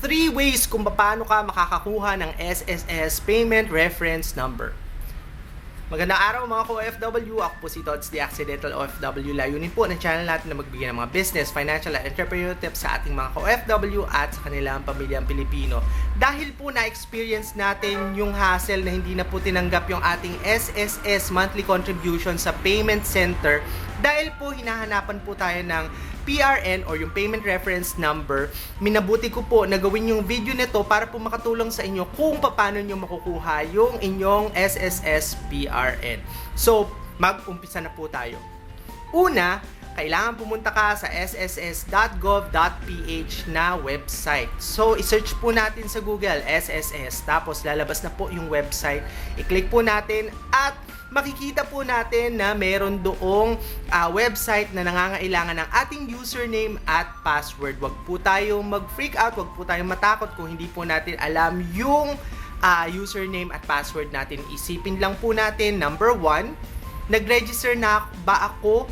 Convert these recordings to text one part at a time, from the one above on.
three ways kung paano ka makakakuha ng SSS Payment Reference Number. Magandang araw mga ka-OFW. Ako po si Tods, the Accidental OFW. Layunin po ng channel natin na magbigay ng mga business, financial at entrepreneurial tips sa ating mga ka-OFW at sa kanilang pamilyang Pilipino. Dahil po na-experience natin yung hassle na hindi na po tinanggap yung ating SSS monthly contribution sa payment center dahil po hinahanapan po tayo ng PRN or yung payment reference number, minabuti ko po na gawin yung video nito para po makatulong sa inyo kung paano nyo makukuha yung inyong SSS PRN. So, mag-umpisa na po tayo. Una, kailangan pumunta ka sa sss.gov.ph na website. So, isearch po natin sa Google, SSS, tapos lalabas na po yung website. I-click po natin at makikita po natin na meron doong ah, website na nangangailangan ng ating username at password. Huwag po tayong mag-freak out, huwag po tayong matakot kung hindi po natin alam yung ah, username at password natin. Isipin lang po natin, number one, nag-register na ba ako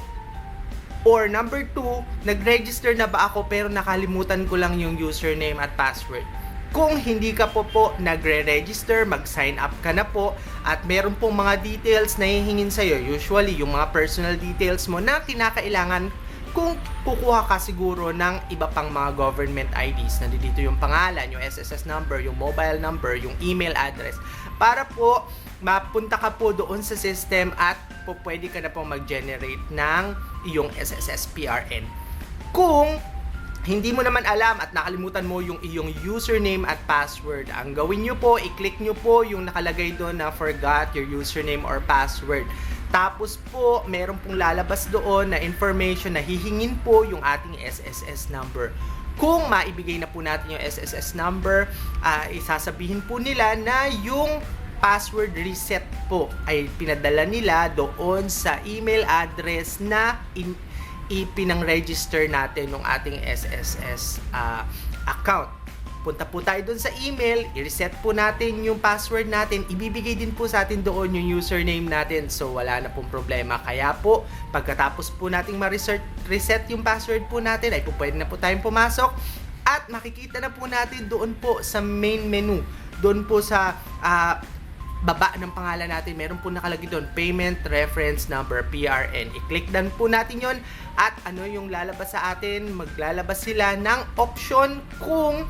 Or number two, nag-register na ba ako pero nakalimutan ko lang yung username at password. Kung hindi ka po po nagre-register, mag-sign up ka na po at meron pong mga details na hihingin sa'yo. Usually, yung mga personal details mo na kinakailangan kung kukuha ka siguro ng iba pang mga government IDs. Nandito yung pangalan, yung SSS number, yung mobile number, yung email address. Para po mapunta ka po doon sa system at po pwede ka na po mag-generate ng iyong SSS PRN. Kung hindi mo naman alam at nakalimutan mo yung iyong username at password, ang gawin nyo po, i-click nyo po yung nakalagay doon na forgot your username or password. Tapos po, meron pong lalabas doon na information na hihingin po yung ating SSS number. Kung maibigay na po natin yung SSS number, ah, isasabihin po nila na yung password reset po ay pinadala nila doon sa email address na in, ipinang-register natin ng ating SSS ah, account. Punta po tayo doon sa email, i-reset po natin yung password natin, ibibigay din po sa atin doon yung username natin. So wala na pong problema. Kaya po, pagkatapos po nating ma-reset reset yung password po natin, ay po pwede na po tayong pumasok at makikita na po natin doon po sa main menu. Doon po sa ah, baba ng pangalan natin, meron po nakalagay doon, Payment Reference Number, PRN. I-click dan po natin yon at ano yung lalabas sa atin, maglalabas sila ng option kung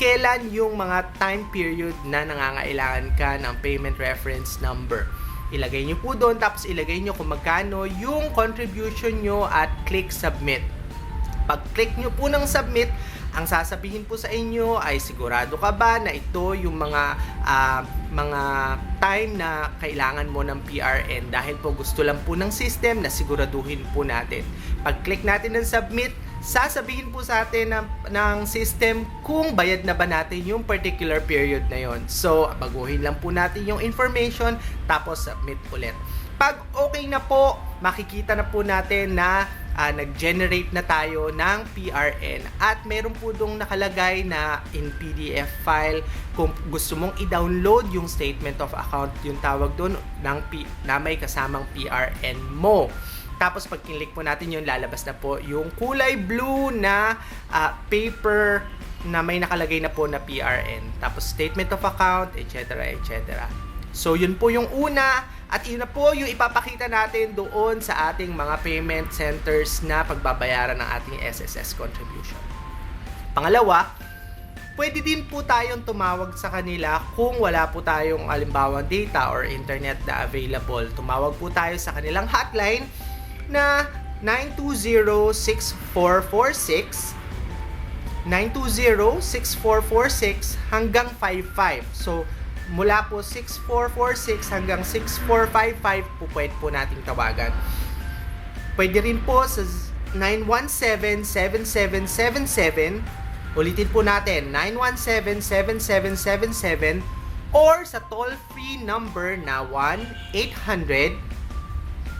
kailan yung mga time period na nangangailangan ka ng Payment Reference Number. Ilagay nyo po doon, tapos ilagay nyo kung magkano yung contribution nyo at click Submit. Pag-click nyo po ng submit, ang sasabihin po sa inyo ay sigurado ka ba na ito yung mga ah, mga time na kailangan mo ng PRN dahil po gusto lang po ng system na siguraduhin po natin. Pag-click natin ng submit, sasabihin po sa atin ng, ng system kung bayad na ba natin yung particular period na yon. So, baguhin lang po natin yung information tapos submit ulit. Pag okay na po, makikita na po natin na ah, nag-generate na tayo ng PRN at meron po dong nakalagay na in PDF file kung gusto mong i-download yung statement of account yung tawag doon ng P- na may kasamang PRN mo. Tapos pag kinlik po natin yun, lalabas na po yung kulay blue na ah, paper na may nakalagay na po na PRN. Tapos statement of account, etc. etc. So yun po yung una at yun na po yung ipapakita natin doon sa ating mga payment centers na pagbabayaran ng ating SSS contribution. Pangalawa, pwede din po tayong tumawag sa kanila kung wala po tayong alimbawa data or internet na available. Tumawag po tayo sa kanilang hotline na 920-6446 920-6446 hanggang 55. So, mula po 6446 hanggang 6455 po pwede po nating tawagan. Pwede rin po sa 917-7777 ulitin po natin 917-7777 or sa toll-free number na 1-800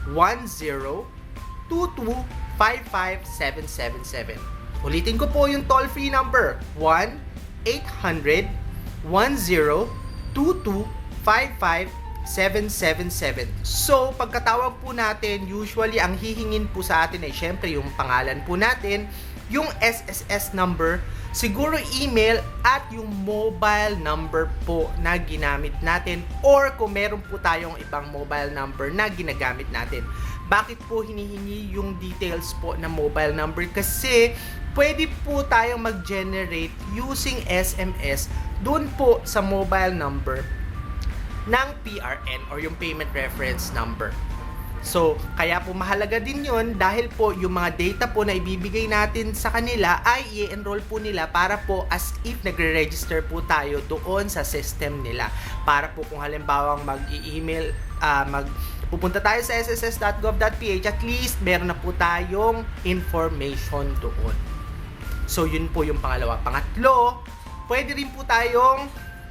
10-22-55-777 Ulitin ko po yung toll-free number 1-800-10-22-55-777 So, pagkatawag po natin, usually ang hihingin po sa atin ay syempre yung pangalan po natin yung SSS number, siguro email at yung mobile number po na ginamit natin or kung meron po tayong ibang mobile number na ginagamit natin. Bakit po hinihingi yung details po ng mobile number? Kasi pwede po tayong mag-generate using SMS doon po sa mobile number ng PRN or yung payment reference number. So, kaya po mahalaga din yun dahil po yung mga data po na ibibigay natin sa kanila ay i-enroll po nila para po as if nagre-register po tayo doon sa system nila. Para po kung halimbawa mag-email, ah, mag pupunta tayo sa sss.gov.ph at least meron na po tayong information doon. So, yun po yung pangalawa. Pangatlo, pwede rin po tayong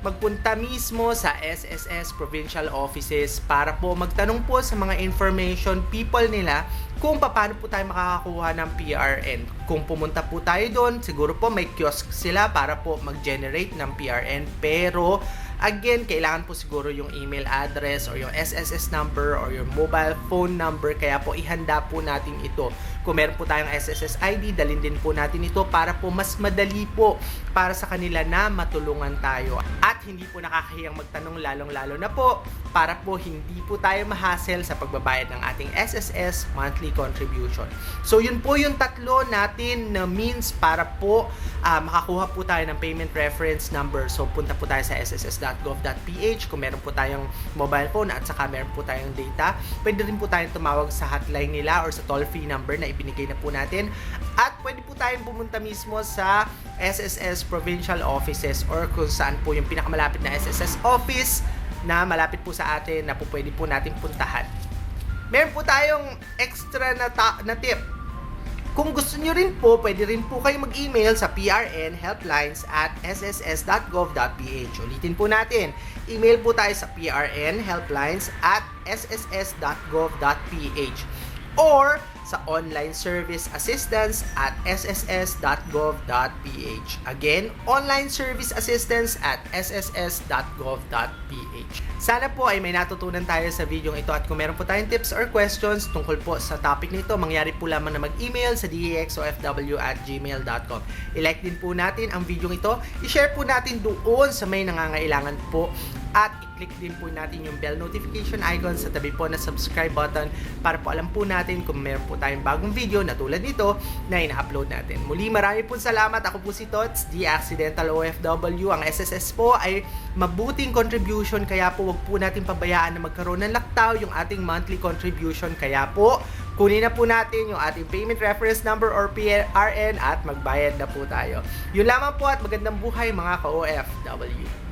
magpunta mismo sa SSS provincial offices para po magtanong po sa mga information people nila kung paano po tayo makakakuha ng PRN. Kung pumunta po tayo doon, siguro po may kiosk sila para po mag-generate ng PRN pero Again, kailangan po siguro yung email address or yung SSS number or yung mobile phone number. Kaya po ihanda po natin ito. Kung meron po tayong SSS ID, dalhin din po natin ito para po mas madali po para sa kanila na matulungan tayo. At hindi po nakakahiyang magtanong lalong-lalo na po para po hindi po tayo mahassle sa pagbabayad ng ating SSS monthly contribution. So yun po yung tatlo natin na means para po ah, makakuha po tayo ng payment reference number. So punta po tayo sa sss.gov.ph kung meron po tayong mobile phone at saka meron po tayong data. Pwede rin po tayong tumawag sa hotline nila or sa toll-free number na ibinigay na po natin. At pwede po tayong pumunta mismo sa SSS provincial offices or kung saan po yung pinakamalapit na SSS office na malapit po sa atin na po pwede po natin puntahan. Meron po tayong extra na, ta- na tip kung gusto nyo rin po, pwede rin po kayo mag-email sa PRN helplines at sss.gov.ph. Ulitin po natin, email po tayo sa PRN helplines at sss.gov.ph or sa online service assistance at sss.gov.ph. Again, online service assistance at sss.gov.ph. Sana po ay may natutunan tayo sa video ito at kung meron po tayong tips or questions tungkol po sa topic nito, mangyari po lamang na mag-email sa dexofw at gmail.com. I-like din po natin ang video ito, i-share po natin doon sa may nangangailangan po at i-click din po natin yung bell notification icon sa tabi po na subscribe button para po alam po natin kung meron po tayong bagong video na tulad nito na ina-upload natin. Muli marami po salamat. Ako po si Tots, The Accidental OFW. Ang SSS po ay mabuting contribution kaya po wag po natin pabayaan na magkaroon ng laktaw yung ating monthly contribution. Kaya po, kunin na po natin yung ating payment reference number or PRN at magbayad na po tayo. Yun lamang po at magandang buhay mga ka-OFW.